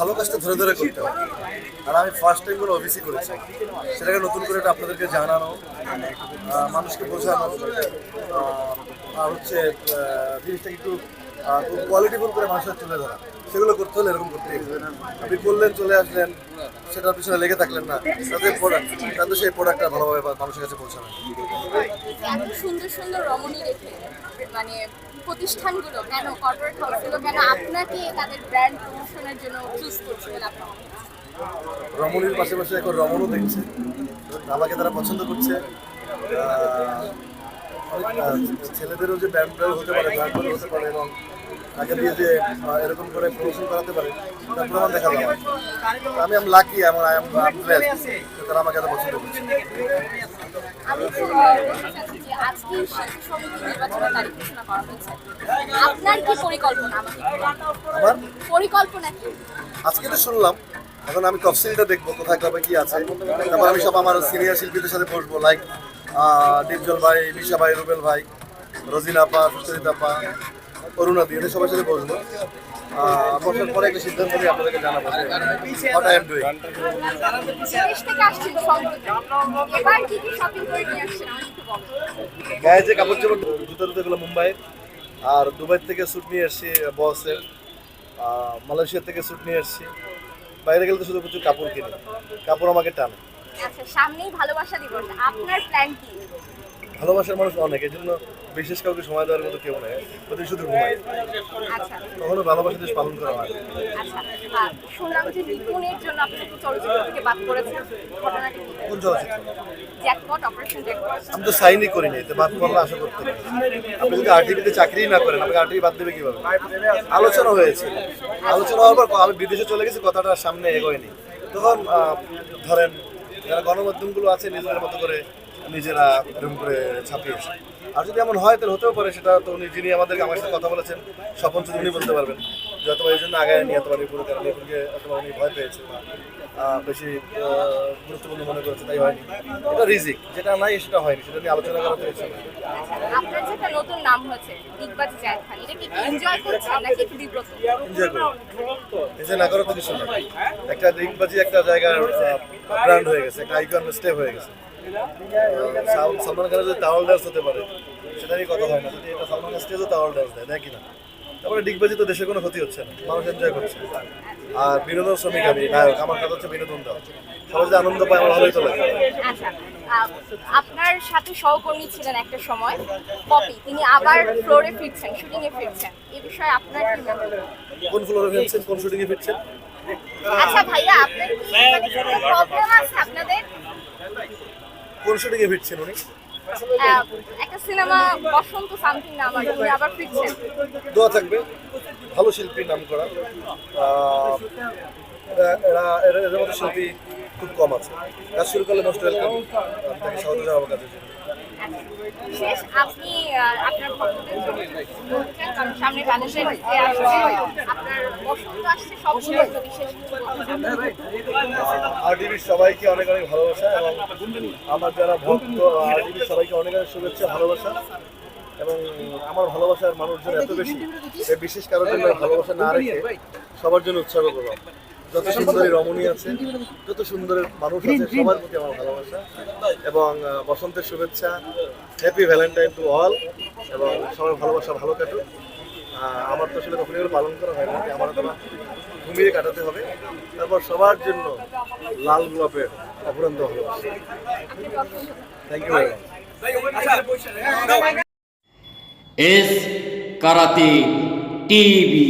ভালো কাজটা ধরে ধরে করতে হবে। আর আমি ফার্স্ট টাইম করে অফিসই করেছি। সেটাকে নতুন করে এটা আপনাদেরকে জানানো মানুষকে বোঝানো আর হচ্ছে জিনিসটা একটু কোয়ালিটিফুল করে মানুষের চলে ধরা, সেগুলো করতে হলে এরকম করতে আপনি করলেন, চলে আসলেন সেটার পিছনে লেগে থাকলেন না। তাতে প্রোডাক্ট তাতে সেই প্রোডাক্টটা ভালোভাবে বা মানুষের কাছে পৌঁছাবে। এত সুন্দর সুন্দর রমণী রেখে মানে প্রতিষ্ঠানগুলো কেন কর্পোরেট হাউসগুলো কেন আপনাকে তাদের ব্র্যান্ড প্রমোশনের জন্য চুজ করছে বলে আপনার রমণীর পাশাপাশি এখন রমণও দেখছে। আমাকে তারা পছন্দ করছে। ছেলেদেরও যে ব্যান্ড হতে পারে ব্যান্ড হতে পারে এবং তাকে দিয়ে যে এরকম করে প্রমোশন করাতে পারে তার প্রমাণ দেখা যায় আমি আম লাকি আমার আই এম তারা আমাকে এত পছন্দ করছে। আজকে তো শুনলাম এখন আমি তফসিলটা দেখব কোথায় কবে কি আছে। তারপর আমি সব আমার সিনিয়র শিল্পীদের সাথে বসবো লাইক ডিপজল ভাই মিশা ভাই রুবেল ভাই রোজিনা আপা সুচরিতা আপা অরুণাদি এদের সবার সাথে বসবো। বসার পরে একটা সিদ্ধান্ত নিয়ে আপনাদেরকে জানাব হোয়াট আই এম ডুইং গায়ে যে কাপড় চোপড় জুতো টুতো এগুলো মুম্বাইয়ের। আর দুবাই থেকে স্যুট নিয়ে এসেছি বসের। মালয়েশিয়া থেকে স্যুট নিয়ে এসেছি। বাইরে গেলে তো শুধু প্রচুর কাপড় কিনি। কাপড় আমাকে টানে। আচ্ছা সামনেই ভালোবাসা দিবস। আপনার প্ল্যান কি? ভালোবাসার মানুষ অনেক এই জন্য বিশেষ কাউকে সময় দেওয়ার মতো কেউ নেই শুধু ঘুমায়। আচ্ছা। কখনো ভালোবাসা দেশ পালন করা হয়। আচ্ছা আর শুনলাম যে নিপুণের জন্য আপনি চলচ্চিত্র থেকে বাদ করেছেন ঘটনাটি কোন জ্যাকপট অপারেশন জ্যাকপট। আমি তো সাইনই করিনি এতে বাদ করলে আশা করতে আপনি যদি আরটিভিতে চাকরি না করেন আমাকে আরটিভি বাদ দেবে কীভাবে? আলোচনা হয়েছে। আলোচনা হওয়ার পর আমি বিদেশে চলে গেছি কথাটা সামনে এগোয়নি। তখন ধরেন যারা গণমাধ্যমগুলো আছে নিজেদের মতো করে নিজেরা এরকম করে ছাপিয়েছে আর যদি এমন হয় তাহলে হতেও পারে সেটা তো উনি যিনি আমাদেরকে আমার সাথে কথা বলেছেন স্বপন শুধু উনি বলতে পারবেন। যে অথবা এই জন্য আগায় নিয়ে অথবা নিপুণ কারণে নিপুণকে অথবা উনি ভয় পেয়েছে বা বেশি গুরুত্বপূর্ণ মনে করেছে তাই হয়নি। এটা রিজিক যেটা নাই সেটা হয়নি সেটা নিয়ে আলোচনা করা হয়েছে আপনার যে একটা নতুন নাম হচ্ছে দিগবাজি জায়দ খান এটা কি এনজয় করছেন নাকি একটু বিব্রত? এনজয় করুন এনজয় না তো কিছু একটা দিগবাজি একটা জায়গার ব্র্যান্ড হয়ে গেছে একটা আইকন স্টেপ হয়ে গেছে। সালমান খানের যদি টাওয়াল ডান্স হতে পারে সেটা নিয়ে কথা হয় না। যদি এটা সালমান খান স্টেজও টাওয়াল ডান্স দেয় দেয় কিনা তারপরে ডিগবাজি তো দেশের কোনো ক্ষতি হচ্ছে না মানুষ এনজয় করছে। আর বিনোদন শ্রমিক আমি নায়ক আমার কথা হচ্ছে বিনোদন দেওয়া সবাই যদি আনন্দ পায় আমার ভালোই তো লাগে। আচ্ছা আপনার সাথে সহকর্মী ছিলেন একটা সময় পপি তিনি আবার ফ্লোরে ফিরছেন শুটিং এ ফিরছেন। এই বিষয়ে আপনার কি মনে কোন ফ্লোরে ফিরছেন কোন শুটিংয়ে ফিরছেন? আচ্ছা ভাইয়া আপনার কি প্রবলেম আপনাদের কোন শুটিংয়ে ফিরছেন উনি? একটা সিনেমা বসন্ত সামথিং নাম আছে আবার ফিরছেন। দোয়া থাকবে। ভালো শিল্পীর নাম করা। এরা এদের মতো শিল্পী খুব কম আছে। কাজ শুরু করলে মোস্ট ওয়েলকাম তাকে স্বাগত জানাব কাজের জন্য। শেষ, আপনি সবাইকে অনেক অনেক ভালোবাসা এবং আমার যারা ভক্ত আরটিভির সবাইকে অনেক অনেক শুভেচ্ছা, ভালোবাসা এবং আমার ভালোবাসার মানুষজন এত বেশি বিশেষ কারোর জন্য ভালোবাসা না রেখে সবার জন্য উৎসর্গ করব যত সুন্দরী রমণী আছে যত সুন্দরের মানুষ আছে সবার প্রতি আমার ভালোবাসা। এবং বসন্তের শুভেচ্ছা হ্যাপি ভ্যালেন্টাইন টু অল এবং সবার ভালোবাসা ভালো কাটুক। আমার তো আসলে কখনো এগুলো পালন করা হয় না আমার তো ঘুমিয়ে কাটাতে হবে। তারপর সবার জন্য লাল গোলাপের অপরান্ত ভালোবাসা। Thank you S karate TV.